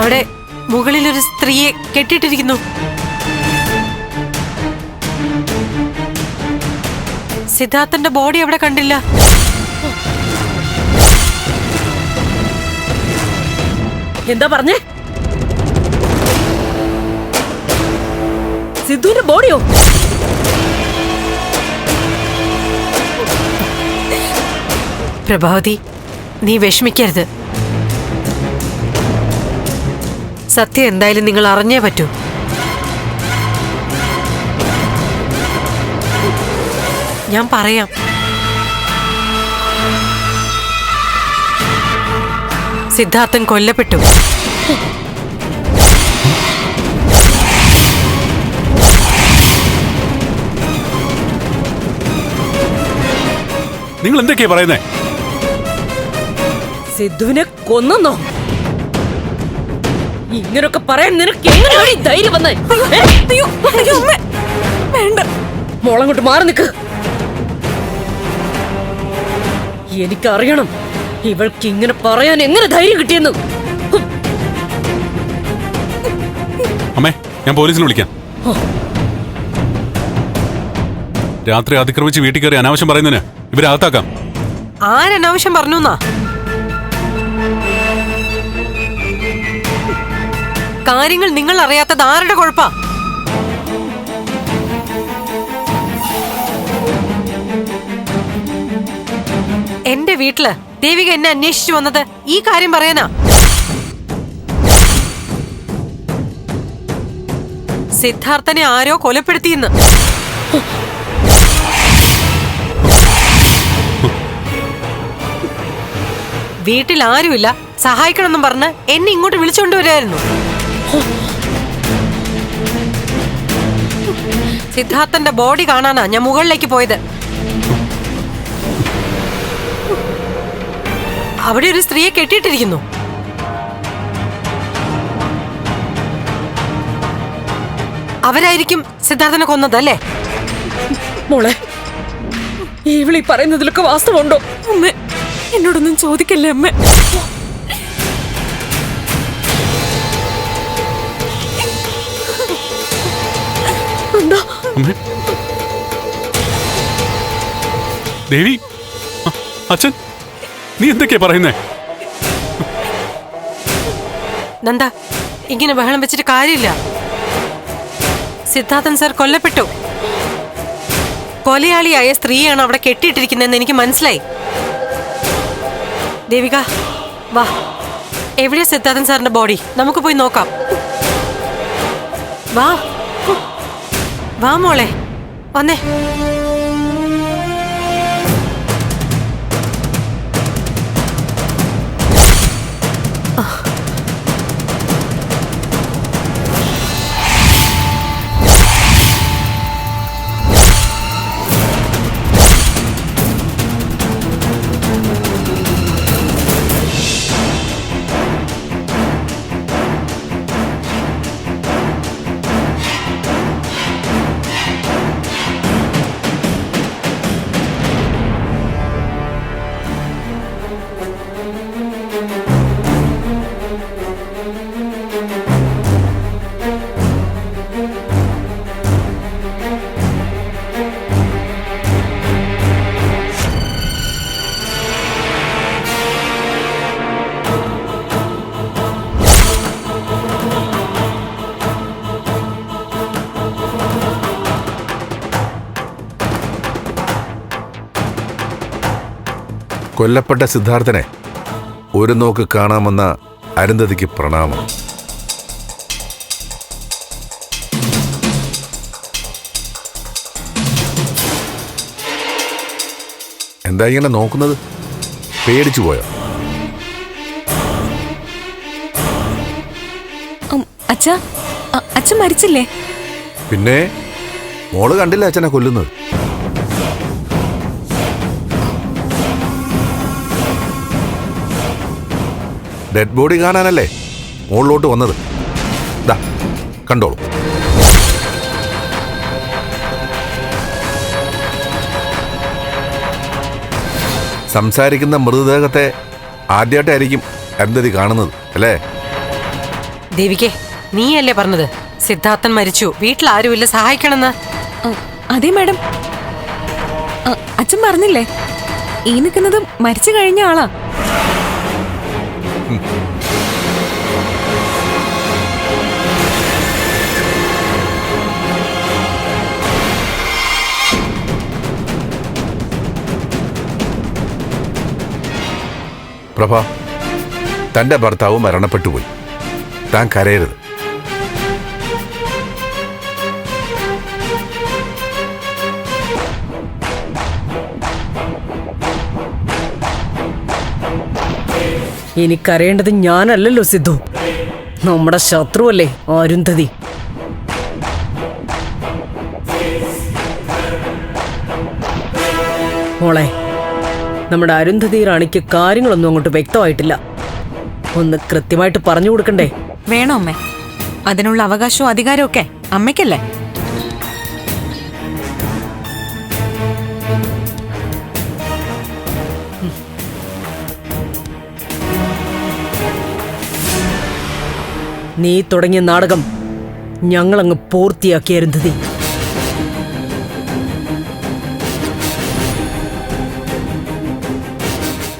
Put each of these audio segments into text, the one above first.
അവിടെ മുകളിൽ ഒരു സ്ത്രീയെ കെട്ടിയിട്ടിരിക്കുന്നു. സിദ്ധാർത്ഥന്റെ ബോഡി അവിടെ കണ്ടില്ല. എന്താ പറഞ്ഞേ? സിദ്ധുവിന്റെ ബോഡിയോ? പ്രഭാവതി നീ വിഷമിക്കരുത്. സത്യം എന്തായാലും നിങ്ങൾ അറിഞ്ഞേ പറ്റൂ. ഞാൻ പറയാം. സിദ്ധാർത്ഥൻ കൊല്ലപ്പെട്ടു. നിങ്ങൾ എന്തൊക്കെയാ പറയുന്നേ? സിദ്ധുവിനെ കൊന്നോ? ഇങ്ങനൊക്കെ പറയാൻ നിനക്ക് എങ്ങനെയാണ് ഈ ധൈര്യം വന്നേ? വേണ്ട. മോളങ്ങോട്ട് മാറി നിൽക്ക് എനിക്കറിയണം ഇവൾക്ക് ഇങ്ങനെ പറയാൻ എങ്ങനെ ധൈര്യം കിട്ടിയെന്ന്. അമ്മേ ഞാൻ പോലീസിനെ വിളിക്കാം. രാത്രി അതിക്രമിച്ച് വീട്ടിൽ കയറി അനാവശ്യം പറയുന്നതിന് ഇവരെ അകത്താക്കാം. ആരനാവശ്യം പറഞ്ഞു കാര്യങ്ങൾ നിങ്ങൾ അറിയാത്തത് ആരുടെ കുഴപ്പാ? എന്റെ വീട്ടിൽ ദേവിക എന്നെ അന്വേഷിച്ചു വന്നത് ഈ കാര്യം പറയാനാ. സിദ്ധാർത്ഥനെ ആരോ കൊലപ്പെടുത്തിയെന്ന്. വീട്ടിൽ ആരുമില്ല. സഹായിക്കണമെന്നും പറഞ്ഞ് എന്നെ ഇങ്ങോട്ട് വിളിച്ചുകൊണ്ട് വരായിരുന്നു. സിദ്ധാർത്ഥന്റെ ബോഡി കാണാനാ ഞാൻ മുകളിലേക്ക് പോയത്. അവിടെ ഒരു സ്ത്രീയെ കെട്ടിയിട്ടിരിക്കുന്നു. അവരായിരിക്കും സിദ്ധാർത്ഥനെ കൊന്നതല്ലേ മോളെ ഈ വിളി പറയുന്നതിലൊക്കെ വാസ്തവമുണ്ടോ? അമ്മ എന്നോടൊന്നും ചോദിക്കല്ലേ അമ്മ? ദേവി അച്ഛൻ നീ എന്തൊക്കെയാ പറയുന്നേ? നന്ദ ഇങ്ങനെ ബഹളം വെച്ചിട്ട് കാര്യമില്ല. സിദ്ധാർത്ഥൻ സാർ കൊല്ലപ്പെട്ടു. കൊലയാളിയായ സ്ത്രീയാണ് അവിടെ കെട്ടിയിട്ടിരിക്കുന്നതെന്ന് എനിക്ക് മനസ്സിലായി. ദേവിക വാ. എവിടെയാ സിദ്ധാർത്ഥൻ സാറിന്റെ ബോഡി? നമുക്ക് പോയി നോക്കാം. വാ. വാ മോളെ വന്നേ. കൊല്ലപ്പെട്ട സിദ്ധാർത്ഥനെ ഒരു നോക്ക് കാണാമെന്ന അരുന്ധതിക്ക് പ്രണാമം. എന്താ ഇങ്ങനെ നോക്കുന്നത്? പേടിച്ചു പോയോ? അച്ഛ അച്ഛൻ മരിച്ചില്ലേ? പിന്നെ മോൾ കണ്ടില്ല അച്ഛനെ കൊല്ലുന്നത്. ഡെഡ് ബോഡി കാണാനല്ലേ? മുകളിലോട്ട് വന്നത്. ദാ കണ്ടോളൂ. സംസാരിക്കുന്ന മൃതദേഹത്തെ ആദ്യമായിട്ടായിരിക്കും അരുന്ധതി കാണുന്നത് അല്ലേ? ദേവികെ നീയല്ലേ പറഞ്ഞത്? സിദ്ധാർത്ഥൻ മരിച്ചു. വീട്ടിൽ ആരുമില്ല. സഹായിക്കണമെന്ന്. അതെ മാഡം. അച്ഛൻ പറഞ്ഞില്ലേ? ഈ നിൽക്കുന്നത് മരിച്ചു കഴിഞ്ഞ ആളാ. പ്രഭ തന്റെ ഭർത്താവ് മരണപ്പെട്ടുപോയി. താൻ കരയരുത്. എനിക്കറിയേണ്ടത് ഞാനല്ലല്ലോ സിദ്ധു. നമ്മുടെ ശത്രുവല്ലേ അരുന്ധതി. മോളെ നമ്മുടെ അരുന്ധതി റാണിക്ക് കാര്യങ്ങളൊന്നും അങ്ങോട്ട് വ്യക്തമായിട്ടില്ല. ഒന്ന് കൃത്യമായിട്ട് പറഞ്ഞു കൊടുക്കണ്ടേ? വേണോ അമ്മേ? അതിനുള്ള അവകാശവും അധികാരവും ഒക്കെ അമ്മയ്ക്കല്ലേ? നീ തുടങ്ങിയ നാടകം ഞങ്ങളങ്ങ് പൂർത്തിയാക്കി അരുന്ധതി.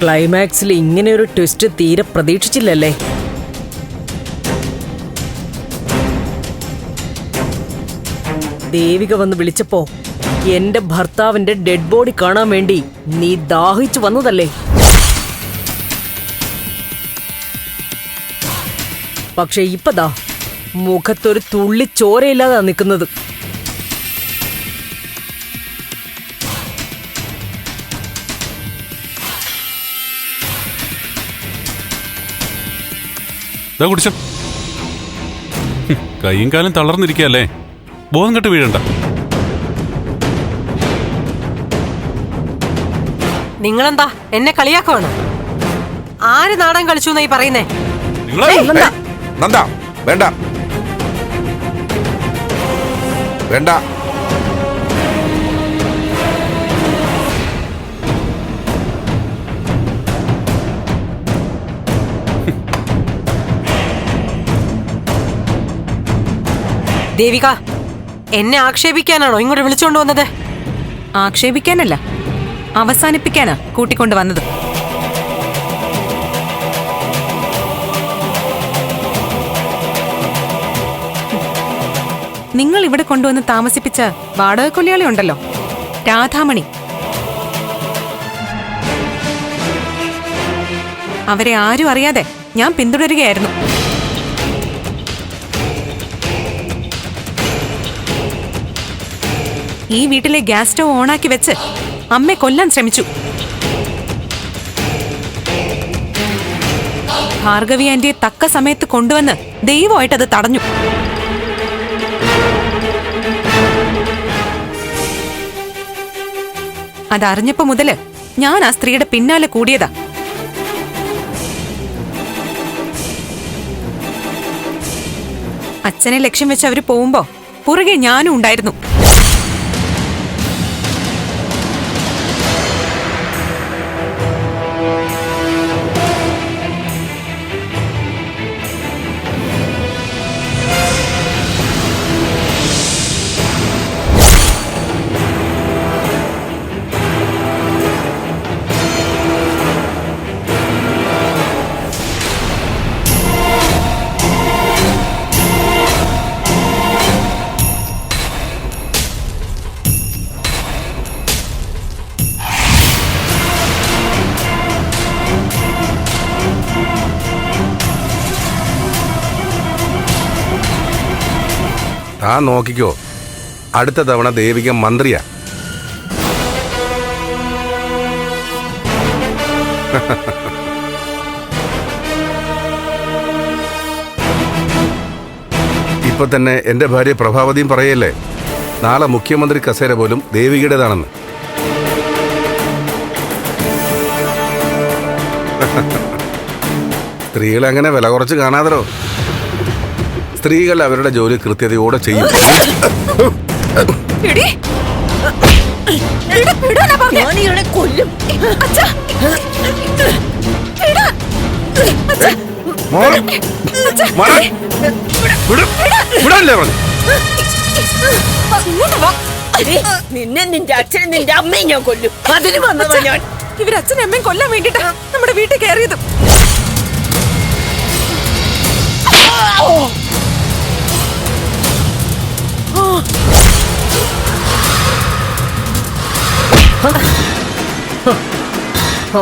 ക്ലൈമാക്സിൽ ഇങ്ങനെ ഒരു ട്വിസ്റ്റ് തീരെ പ്രതീക്ഷിച്ചില്ലല്ലേ? ദേവിക വന്ന് വിളിച്ചപ്പോ എന്റെ ഭർത്താവിന്റെ ഡെഡ് ബോഡി കാണാൻ വേണ്ടി നീ ദാഹിച്ചു വന്നതല്ലേ? പക്ഷെ ഇപ്പതാ മുഖത്തൊരു തുള്ളി ചോരയില്ലാതാ നിൽക്കുന്നത്. ഇതാ കുടിച്ചോ. കൈയും കാലും തളർന്നിരിക്കല്ലേ ബോധം കെട്ട് വീഴണ്ട. നിങ്ങളെന്താ? എന്നെ കളിയാക്കുവാണ്? ആര് നാടൻ കളിച്ചു എന്നായി പറയുന്നേ? വേണ്ട. വേണ്ട. ദേവിക എന്നെ ആക്ഷേപിക്കാനാണോ ഇങ്ങോട്ട് വിളിച്ചുകൊണ്ട് വന്നത്? ആക്ഷേപിക്കാനല്ല അവസാനിപ്പിക്കാനാ കൂട്ടിക്കൊണ്ട് വന്നത്. നിങ്ങൾ ഇവിടെ കൊണ്ടുവന്ന് താമസിപ്പിച്ച വാടക കൊല്ലിയാളി ഉണ്ടല്ലോ രാധാമണി. അവരെ ആരും അറിയാതെ ഞാൻ പിന്തുടരുകയായിരുന്നു. ഈ വീട്ടിലെ ഗ്യാസ് സ്റ്റവ് ഓണാക്കി വെച്ച് അമ്മ കൊല്ലാൻ ശ്രമിച്ചു. ഭാർഗവി ആന്റിയെ തക്ക സമയത്ത് കൊണ്ടുവന്ന് ദൈവമായിട്ടത് തടഞ്ഞു. അതറിഞ്ഞപ്പോ മുതൽ ഞാൻ ആ സ്ത്രീയുടെ പിന്നാലെ കൂടിയതാ. അച്ഛനെ ലക്ഷ്യം വെച്ച് അവർ പോകുമ്പോ പുറകെ ഞാനും ഉണ്ടായിരുന്നു. താൻ നോക്കിക്കോ. അടുത്ത തവണ ദേവിക മന്ത്രിയാ. ഇപ്പൊ തന്നെ എന്റെ ഭാര്യ പ്രഭാവതിയും പറയല്ലേ? നാളെ മുഖ്യമന്ത്രി കസേര പോലും ദേവികയുടേതാണെന്ന്. സ്ത്രീകളെ അങ്ങനെ വില കുറച്ച് കാണാതരോ സ്ത്രീകൾ അവരുടെ ജോലി കൃത്യതയോടെ ചെയ്യും. നിന്നെ നിന്റെ അച്ഛനും നിന്റെ അമ്മയും ഞാൻ കൊല്ലും. അതിന് വന്നതാ ഞാൻ. ഇവരച്ഛനും അമ്മയും കൊല്ലാൻ വേണ്ടിട്ടാ നമ്മുടെ വീട്ടിൽ കയറിയത്.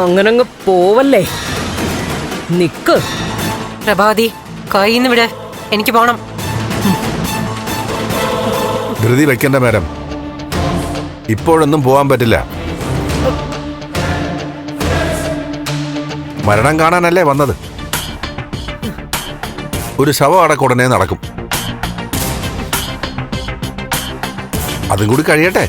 അങ്ങനങ്ങ് പോവല്ലേ? നിക്ക്. പ്രഭാതി കൈന്ന് വിട്. എനിക്ക് പോണം. ധൃതി വെക്കണ്ട മാഡം. ഇപ്പോഴൊന്നും പോവാൻ പറ്റില്ല. മരണം കാണാനല്ലേ വന്നത്? ഒരു ശവം അടക്കം ഉടനെ നടക്കും. അതും കൂടി കഴിയട്ടെ.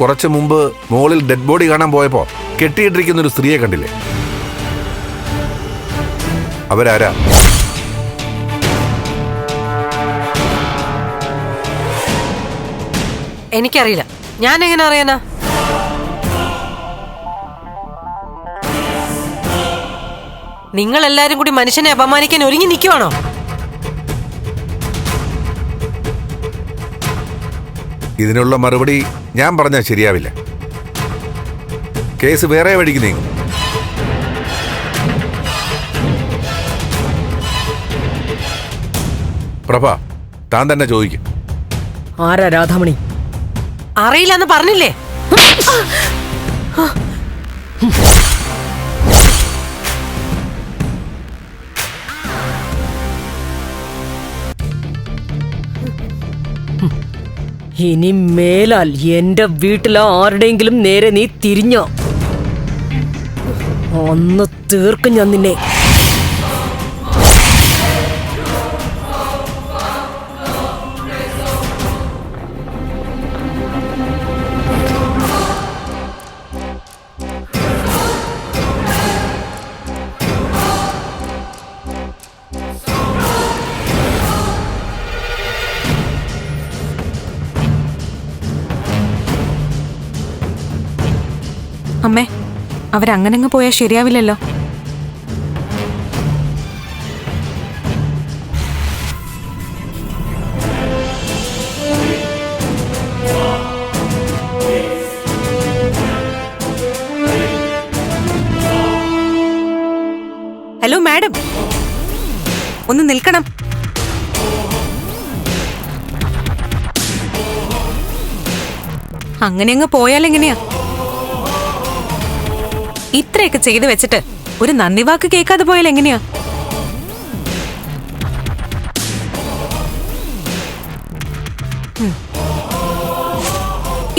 കുറച്ച് മുമ്പ് മോളിൽ ഡെഡ് ബോഡി കാണാൻ പോയപ്പോ കെട്ടിയിട്ടിരിക്കുന്ന ഒരു സ്ത്രീയെ കണ്ടില്ലേ? അവരാരാ? എനിക്കറിയില്ല. ഞാൻ എങ്ങനെ അറിയാനാ? നിങ്ങൾ എല്ലാരും കൂടി മനുഷ്യനെ അപമാനിക്കാൻ ഒരുങ്ങി നിൽക്കുവാണോ ഇതിനുള്ള മറുപടി ഞാൻ പറഞ്ഞാൽ ശരിയാവില്ല. കേസ് വേറെ വഴിക്ക് നീങ്ങും. പ്രഭ താൻ തന്നെ ചോദിക്കും. ആരാ രാധാമണി? അറിയില്ലെന്ന് പറഞ്ഞില്ലേ? ഇനി മേലാൽ എന്റെ വീട്ടിലെ ആരുടെയെങ്കിലും നേരെ നീ തിരിഞ്ഞോ? ഒന്ന് തീർക്കും ഞാൻ നിന്നെ. അമ്മേ അവരങ്ങനങ്ങ് പോയാൽ ശരിയാവില്ലല്ലോ. Hello madam. ഒന്ന് നിൽക്കണം. അങ്ങനെ അങ്ങ് എങ്ങനെയാ ഇത്രയൊക്കെ ചെയ്തു വെച്ചിട്ട് ഒരു നന്ദി വാക്ക് കേൾക്കാതെ പോയാൽ എങ്ങനെയാ.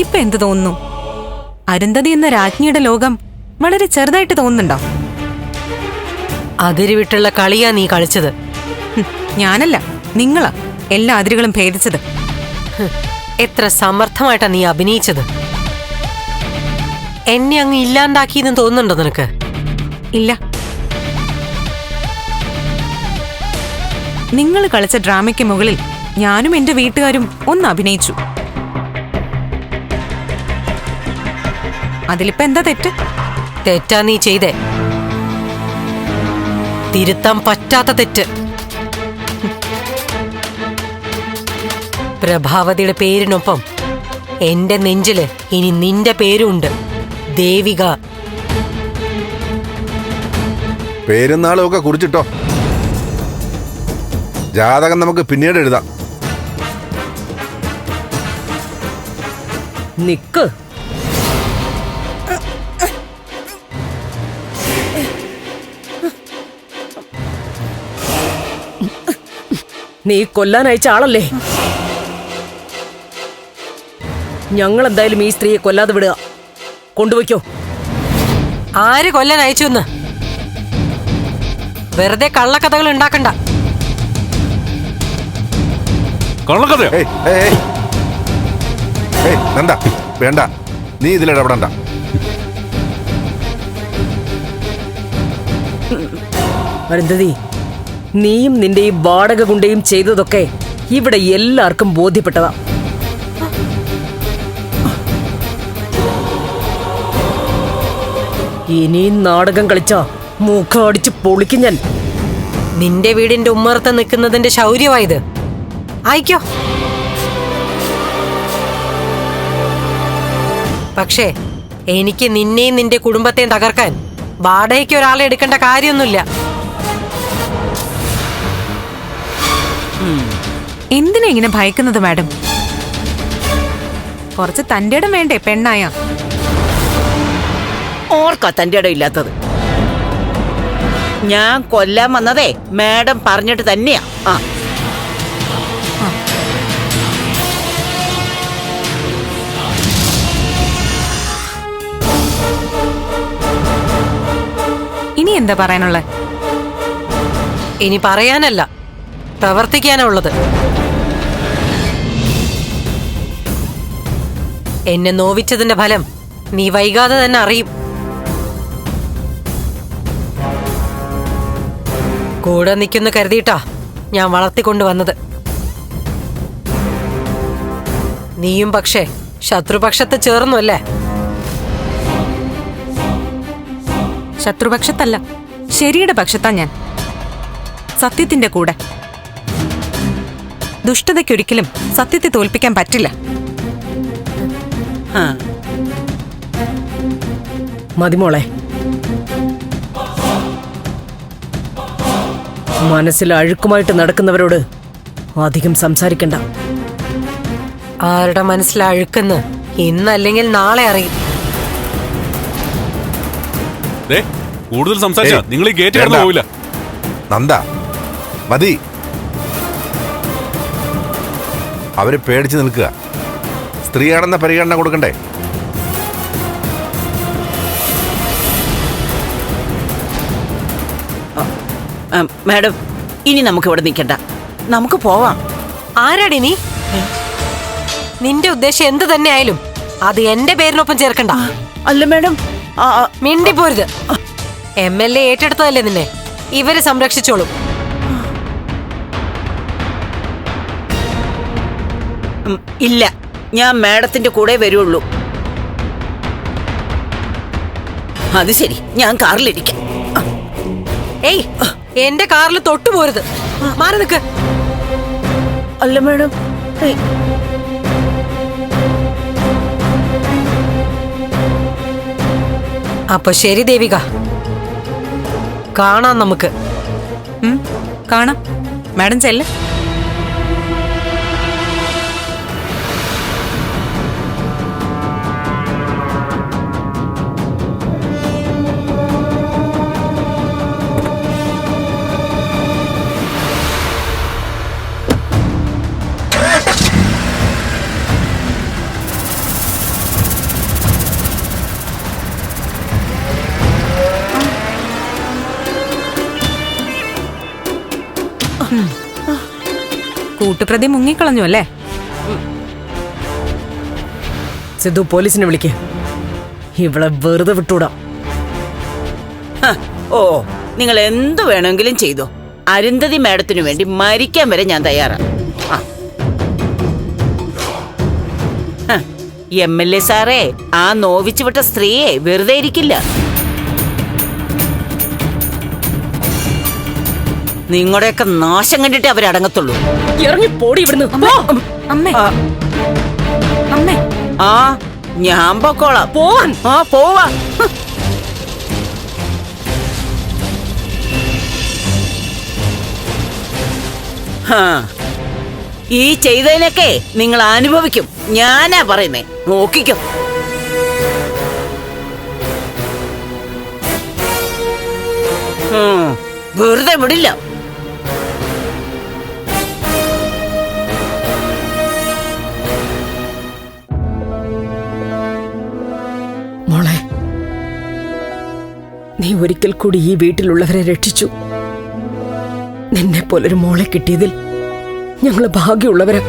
ഇപ്പൊ എന്ത് തോന്നുന്നു? അരുന്ധതി എന്ന രാജ്ഞിയുടെ ലോകം വളരെ ചെറുതായിട്ട് തോന്നുന്നുണ്ടോ? അതിരുവിട്ടുള്ള കളിയാ നീ കളിച്ചത്. ഞാനല്ല നിങ്ങളാ എല്ലാ അതിരുകളും ഭേദിച്ചത്. എത്ര സമർത്ഥമായിട്ടാ നീ അഭിനയിച്ചത്. എന്നെ അങ്ങ് ഇല്ലാണ്ടാക്കിയെന്ന് തോന്നുന്നുണ്ടോ നിനക്ക്? ഇല്ല. നിങ്ങൾ കളിച്ച ഡ്രാമയ്ക്ക് മുകളിൽ ഞാനും എന്റെ വീട്ടുകാരും ഒന്ന് അഭിനയിച്ചു. അതിലിപ്പോ എന്താ തെറ്റ്? തെറ്റാ നീ ചെയ്തേ. തിരുത്താൻ പറ്റാത്ത തെറ്റ്. പ്രഭാവതിയുടെ പേരിനൊപ്പം എന്റെ നെഞ്ചിൽ ഇനി നിന്റെ പേരുണ്ട് ദേവിക. പേരുന്നാളും ഒക്കെ കുറിച്ചിട്ടോ. ജാതകം നമുക്ക് പിന്നീട് എഴുതാം. നിക്ക്. നീ കൊല്ലാൻ അയച്ച ആളല്ലേ? ഞങ്ങൾ എന്തായാലും ഈ സ്ത്രീയെ കൊല്ലാതെ വിടുക. കൊണ്ടുപോയിക്കോ ആര് കൊല്ലാൻ അയച്ചു എന്ന്? വെറുതെ കള്ളക്കഥകൾ ഉണ്ടാക്കണ്ട. കള്ളക്കഥയോ? ഏയ് ഏയ് ഏയ്. ഏയ് നന്ദ വേണ്ട. നീ ഇതിലിടപെടണ്ട അരുന്ധതി നീയും നിന്റെ ഈ വാടക ഗുണ്ടയും ചെയ്തതൊക്കെ ഇവിടെ എല്ലാവർക്കും ബോധ്യപ്പെട്ടതാ. ഇനിയും നാടകം കളിച്ചാ മൂക്കം അടിച്ച് പൊളിക്കും ഞാൻ. നിന്റെ വീടിന്റെ ഉമ്മറത്ത് നിൽക്കുന്നതിന്റെ ശൗര്യമായത്. ആയിക്കോ പക്ഷേ എനിക്ക് നിന്നെയും നിന്റെ കുടുംബത്തെയും തകർക്കാൻ വാടകയ്ക്ക് ഒരാളെ എടുക്കേണ്ട കാര്യമൊന്നുമില്ല. എന്തിനാ ഇങ്ങനെ ഭയക്കുന്നത് മാഡം? കുറച്ച് തന്റെ ഇടം വേണ്ടേ പെണ്ണായ? ഓർക്കാ തന്റെ ഇടം ഇല്ലാത്തത്. ഞാൻ കൊല്ലാൻ വന്നതേ മാഡം പറഞ്ഞിട്ട് തന്നെയാ. ആ. ഇനി എന്താ പറയാനുള്ള? ഇനി പറയാനല്ല. പ്രവർത്തിക്കാനാ ഉള്ളത് എന്നെ നോവിച്ചതിന്റെ ഫലം നീ വൈകാതെ തന്നെ അറിയും. കൂടെ നിൽക്കുന്ന കരുതിയിട്ടാ ഞാൻ വളർത്തിക്കൊണ്ടുവന്നത്. നീയും പക്ഷേ ശത്രുപക്ഷത്ത് ചേർന്നു അല്ലേ? ശത്രുപക്ഷത്തല്ല ശരിയുടെ പക്ഷത്താ ഞാൻ. സത്യത്തിന്റെ കൂടെ. ദുഷ്ടതയ്ക്കൊരിക്കലും സത്യത്തെ തോൽപ്പിക്കാൻ പറ്റില്ല. മതിമോളെ മനസ്സിൽ അഴുക്കുമായിട്ട് നടക്കുന്നവരോട് അധികം സംസാരിക്കണ്ട. ആരുടെ മനസ്സിൽ അഴുക്കെന്ന്? ഇന്നല്ലെങ്കിൽ നാളെ അറിയും. കൂടുതൽ സംസാരിച്ചാ. നിങ്ങൾ ഈ ഗേറ്റ് കടന്നു. പോവില്ല. നന്ദ മതി. അവർ പേടിച്ചു നിൽക്കുക. സ്ത്രീയാണെന്ന പരിഗണന കൊടുക്കണ്ടേ? മാഡം ഇനി നമുക്ക് ഇവിടെ നിൽക്കണ്ട. നമുക്ക് പോവാം. ആരാടി നീ? നിന്റെ ഉദ്ദേശം എന്ത് തന്നെ ആയാലും അത് എന്റെ പേരിനൊപ്പം ചേർക്കണ്ട. അല്ല മാഡം. മിണ്ടി പോരുത് എം എൽ എ ഏറ്റെടുത്തതല്ലേ നിന്നെ? ഇവരെ സംരക്ഷിച്ചോളും. ഇല്ല. ഞാൻ മാഡത്തിന്റെ കൂടെ വരുള്ളൂ. അത് ശരി. ഞാൻ കാറിലിരിക്കാം. ഏയ് എന്റെ കാറിൽ തൊട്ടു പോരുത്. മാറി നിക്ക്. അല്ല മാഡം. അപ്പൊ ശരി ദേവിക. കാണാം നമുക്ക്. കാണാം. മാഡം ചെല്ല്. കൂട്ടുപ്രതി മുങ്ങിക്കളഞ്ഞു അല്ലേ? സിദ്ധു പോലീസിനെ വിളിക്ക്. ഇവളെ വെറുതെ വിട്ടൂടാ. ഓ നിങ്ങൾ എന്തു വേണമെങ്കിലും ചെയ്തു. അരുന്ധതി മാഡത്തിനു വേണ്ടി മരിക്കാൻ വരെ ഞാൻ തയ്യാറാണ് എം എൽ എ സാറേ ആ നോവിച്ചു വിട്ട സ്ത്രീയെ വെറുതെ ഇരിക്കില്ല. നിങ്ങളുടെയൊക്കെ നാശം കണ്ടിട്ട് അവരടങ്ങത്തുള്ളൂ ഇറങ്ങി പോടി ഇവിടുന്ന്. അമ്മേ ആ. അമ്മേ. ആ ഞാൻ പൊക്കോളാം. പോവാൻ. ആ പോവാ. ഹ്. ഈ ചെയ്തതിനൊക്കെ നിങ്ങൾ അനുഭവിക്കും. ഞാനാ പറയുന്നേ. നോക്കിക്കോ. വെറുതെ വിടില്ല. നീ ഒരിക്കൽ കൂടി ഈ വീട്ടിലുള്ളവരെ രക്ഷിച്ചു. നിന്നെ പോലൊരു മോളെ കിട്ടിയതിൽ ഞങ്ങൾ ഭാഗ്യമുള്ളവരാ.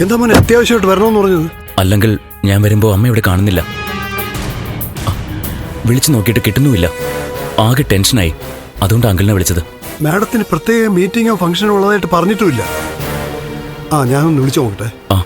എന്താ മോനെ അത്യാവശ്യമായിട്ട് വരണമെന്ന് പറഞ്ഞത്? അല്ലെങ്കിൽ ഞാൻ വരുമ്പോ അമ്മ ഇവിടെ കാണുന്നില്ല. വിളിച്ചു നോക്കിയിട്ട് കിട്ടുന്നുമില്ല. ആകെ ടെൻഷനായി. അതുകൊണ്ട് അങ്കിളിനെ വിളിച്ചത്. മാഡത്തിന് പ്രത്യേക മീറ്റിംഗോ ഫംഗ്ഷനോ ഉള്ളതായിട്ട് പറഞ്ഞിട്ടുമില്ല. ആ ഞാനൊന്ന് വിളിച്ചു നോക്കട്ടെ. ആ.